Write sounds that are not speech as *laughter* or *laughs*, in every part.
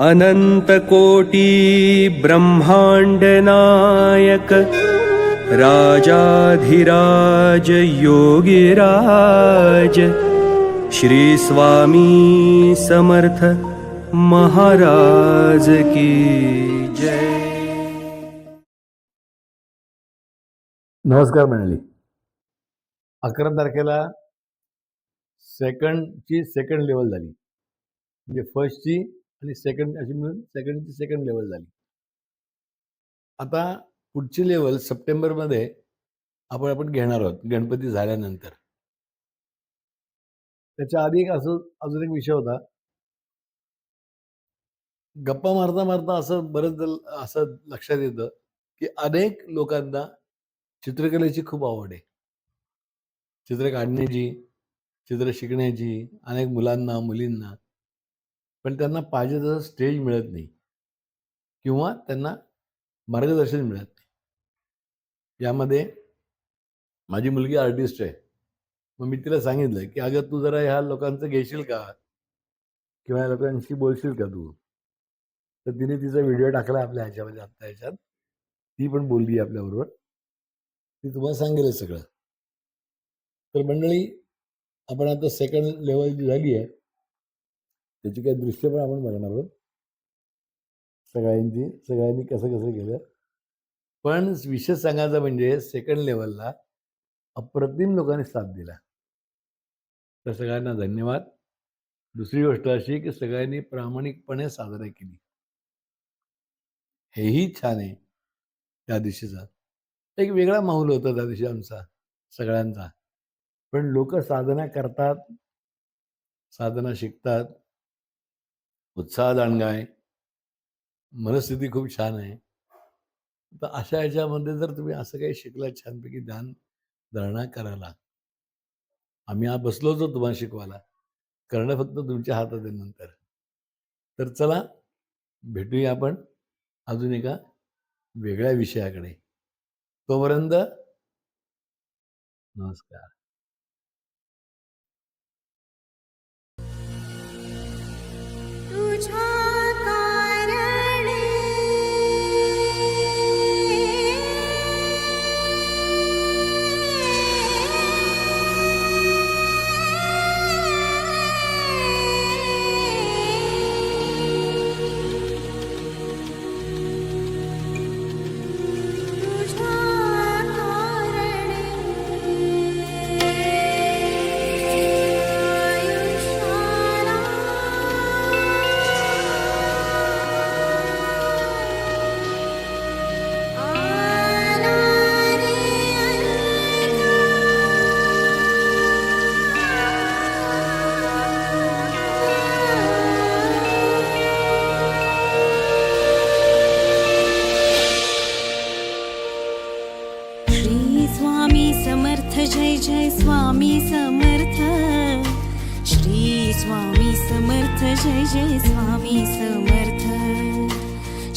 अनन्तकोटी ब्रह्माण्डनायक राजाधिराज योगिराज श्री स्वामी समर्थ महाराज की जय। नमस्कार मंडळी. अकरा तारखेला सेकंडची सेकंड लेवल झाली. म्हणजे फर्स्टची आणि सेकंड अशी मिळून सेकंडची सेकंड लेवल झाली. आता पुढची लेवल सप्टेंबरमध्ये आपण आपण घेणार आहोत गणपती झाल्यानंतर. त्याच्या आधी एक असं अजून एक विषय होता. गप्पा मारता मारता असं बरंच असं लक्षात येतं की अनेक लोकांना चित्रकलेची खूप आवड आहे. चित्र काढण्याची चित्र शिकण्याची अनेक मुलांना मुलींना पण त्यांना पाहिजे तसं स्टेज मिळत नाही. किंवा त्यांना मार्गदर्शन मिळत नाही. यामध्ये माझी मुलगी आर्टिस्ट आहे. मग मी तिला सांगितलं की अगं तू जरा ह्या लोकांचं घेशील का? किंवा या लोकांशी बोलशील का तू? तर तिने तिचा व्हिडिओ टाकला आपल्या ह्याच्यामध्ये आत्ता ह्याच्यात. ती पण बोलली आपल्याबरोबर. ती तुम्हाला सांगेल सगळं. तर मंडळी आपण आता सेकंड लेवल जी झाली आहे त्याची काही दृश्य पण आपण बघणार आहोत. सगळ्यांची सगळ्यांनी कसं कसं केलं. पण विशेष सांगायचं म्हणजे सेकंड लेवलला अप्रतिम लोकांनी साथ दिला. तर सगळ्यांना धन्यवाद. दुसरी गोष्ट अशी की सगळ्यांनी प्रामाणिकपणे साजरा केली. हेही छान आहे त्या दिवशीचा एक वेगळा माहोल होता त्या दिवशी आमचा सगळ्यांचा. पण लोक साधना करतात साधना शिकतात. उत्साह दांडगा आहे मनस्थिती खूप छान आहे. तर अशा ह्याच्यामध्ये जर तुम्ही असं काही शिकला छानपैकी ध्यान धारणा करायला. आम्ही हा बसलो होतो तुम्हाला शिकवायला. करणं फक्त तुमच्या हातात आहे नंतर. तर चला भेटूया आपण अजून एका वेगळ्या विषयाकडे. तोपर्यंत नमस्कार. time. जय जय स्वामी समर्थ.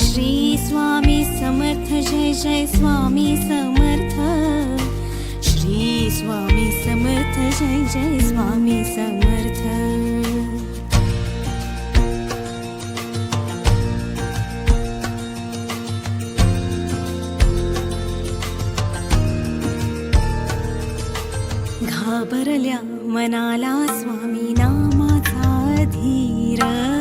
श्री स्वामी समर्थ जय जय स्वामी समर्थ. श्री स्वामी समर्थ जय जय स्वामी समर्थ. घाबरल्या मनाला स्वामी नाम gira.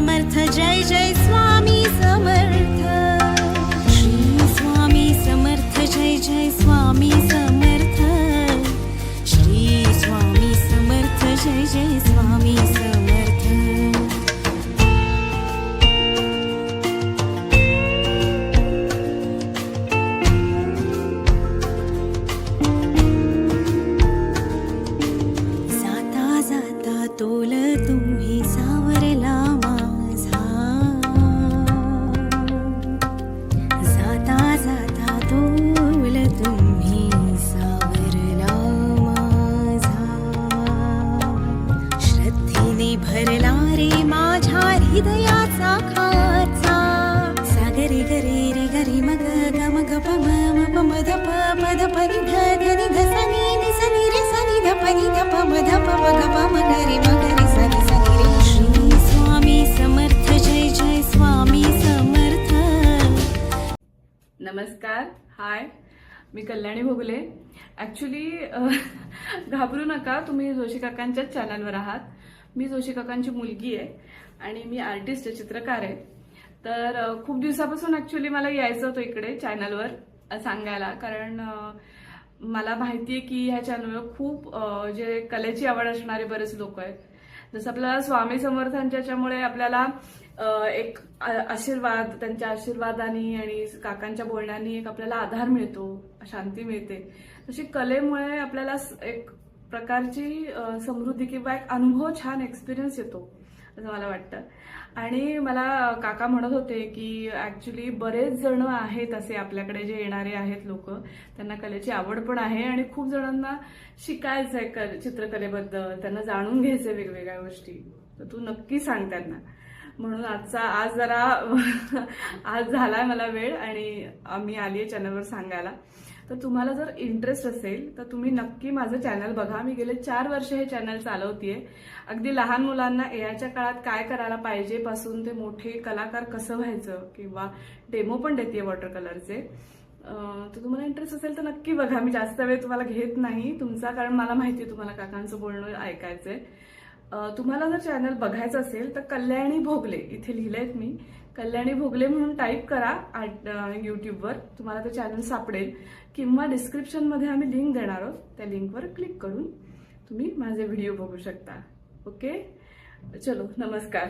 समर्थ जय जय रे माझ्या हृदयाचा खाचा. सागरे गरे रे गरे मग ग मग प म म प म ध प प ध प नि ध ध नि ध स नि नि स नि रे स नि ध प नि ध प म ध प म ग प म ग रे म ग रे स नि स नि रे. श्री स्वामी समर्थ जय जय स्वामी समर्थ. नमस्कार हाय. मी कल्याणी भोगले. ॲक्च्युली *laughs* घाबरू नका तुम्ही जोशी काकांच्याच चॅनलवर आहात. मी जोशी काकांची मुलगी आहे आणि मी आर्टिस्ट आहे चित्रकार आहे. तर खूप दिवसापासून ॲक्च्युली मला यायचं होतं इकडे चॅनलवर सांगायला. कारण मला माहिती आहे की ह्या चॅनलवर खूप जे कलेची आवड असणारे बरेच लोक आहेत. जसं आपल्याला स्वामी समर्थांच्यामुळे आपल्याला एक आशीर्वाद त्यांच्या आशीर्वादाने आणि काकांच्या बोलण्यानी एक आपल्याला आधार मिळतो शांती मिळते. तशी कलेमुळे आपल्याला एक प्रकारची समृद्धी किंवा एक अनुभव छान एक्सपिरियन्स येतो असं मला वाटतं. आणि मला काका म्हणत होते की ऍक्च्युली बरेच जण आहेत असे आपल्याकडे जे येणारे आहेत लोक. त्यांना कलेची आवड पण आहे आणि खूप जणांना शिकायचं आहे क- चित्रकलेबद्दल. त्यांना जाणून घ्यायचं वेगवेगळ्या गोष्टी. तर तू नक्की सांग त्यांना. म्हणून आजचा आज जरा *laughs* आज झालाय मला वेळ आणि मी आली आहे चॅनलवर सांगायला. तर तुम्हाला जर इंटरेस्ट असेल तर तुम्ही नक्की माझं चॅनल बघा. मी गेले चार वर्ष हे चॅनल चालवतीये. अगदी लहान मुलांना एआयच्या काळात काय करायला पाहिजे पासून ते मोठे कलाकार कसं व्हायचं किंवा डेमो पण देते वॉटर कलरचे तर तुम्हाला इंटरेस्ट असेल तर नक्की बघा. मी जास्त वेळ तुम्हाला घेत नाही. तुमचा कारण मला माहिती आहे तुम्हाला काकांचं बोलणं ऐकायचंय. तुम्हाला जर चॅनल बघायचं असेल तर कल्याणी भोगले इथे लिहिलंय मी. कल्याणी भोगले म्हणून टाईप करा आट- युट्यूबवर तुम्हाला ते चॅनल सापडेल. किंवा डिस्क्रिप्शनमध्ये आम्ही लिंक देणार आहोत. त्या लिंकवर क्लिक करून तुम्ही माझे व्हिडिओ बघू शकता. ओके चलो नमस्कार.